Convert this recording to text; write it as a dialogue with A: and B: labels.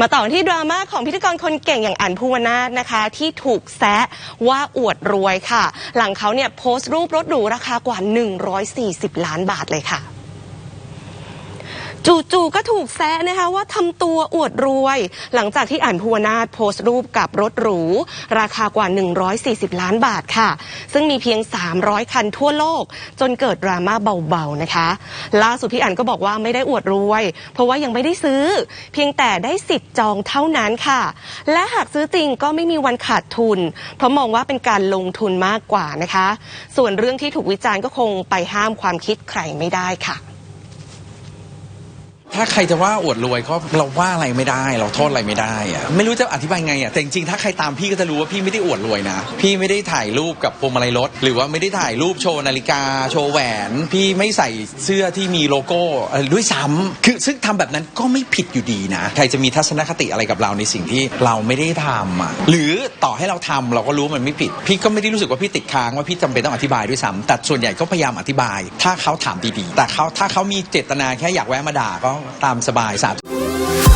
A: มาต่อที่ดราม่าของพิธีกรคนเก่งอย่างอันภูวนาถนะคะ ที่ถูกแซะว่าอวดรวยค่ะ หลังเขาเนี่ยโพสต์รูปรถหรูราคากว่า 140 ล้านบาทเลยค่ะ จู่ๆก็ถูกแซะนะคะว่าทำตัวอวดรวย หลังจากที่อ่านภูวนาถโพสต์รูปกับรถหรู ราคากว่า 140 ล้านบาทค่ะ ซึ่งมีเพียง 300 คันทั่วโลก จนเกิดดราม่าเบาๆนะคะ ล่าสุดพี่อันก็บอกว่าไม่ได้อวดรวย เพราะว่ายังไม่ได้ซื้อ เพียงแต่ได้สิทธิ์จองเท่านั้นค่ะ และหากซื้อจริงก็ไม่มีวันขาดทุน เพราะมองว่าเป็นการลงทุนมากกว่านะคะ ส่วนเรื่องที่ถูกวิจารณ์ก็คงไปห้ามความคิดใครไม่ได้ค่ะ
B: ถ้าใครจะว่าอวดรวยก็เราว่าอะไรไม่ได้ เราโทษอะไรไม่ได้อะไม่รู้จะอธิบายไงอะแต่จริงๆถ้าใครตามพี่ก็จะรู้ว่าพี่ไม่ได้อวดรวยนะ พี่ไม่ได้ถ่ายรูปกับพวงมาลัยรถ หรือว่าไม่ได้ถ่ายรูปโชว์นาฬิกา โชว์แหวน พี่ไม่ใส่เสื้อที่มีโลโก้อะไรด้วยซ้ำคือซึ่งทำแบบนั้นก็ไม่ผิดอยู่ดีนะ ใครจะมีทัศนคติอะไรกับเราในสิ่งที่เราไม่ได้ทำอะหรือต่อให้เราทำเราก็รู้มันไม่ผิด พี่ก็ไม่ได้รู้สึกว่าพี่ติดค้างว่าพี่จำเป็นต้องอธิบายด้วยซ้ำแต่ส่วนใหญ่ก็พยายามอธิบาย ถ้าเขาถามดีๆแต่เขาถ้าเขามีเจตนาแค่อยากแวะมาด่าก็ตามสบายสาธุ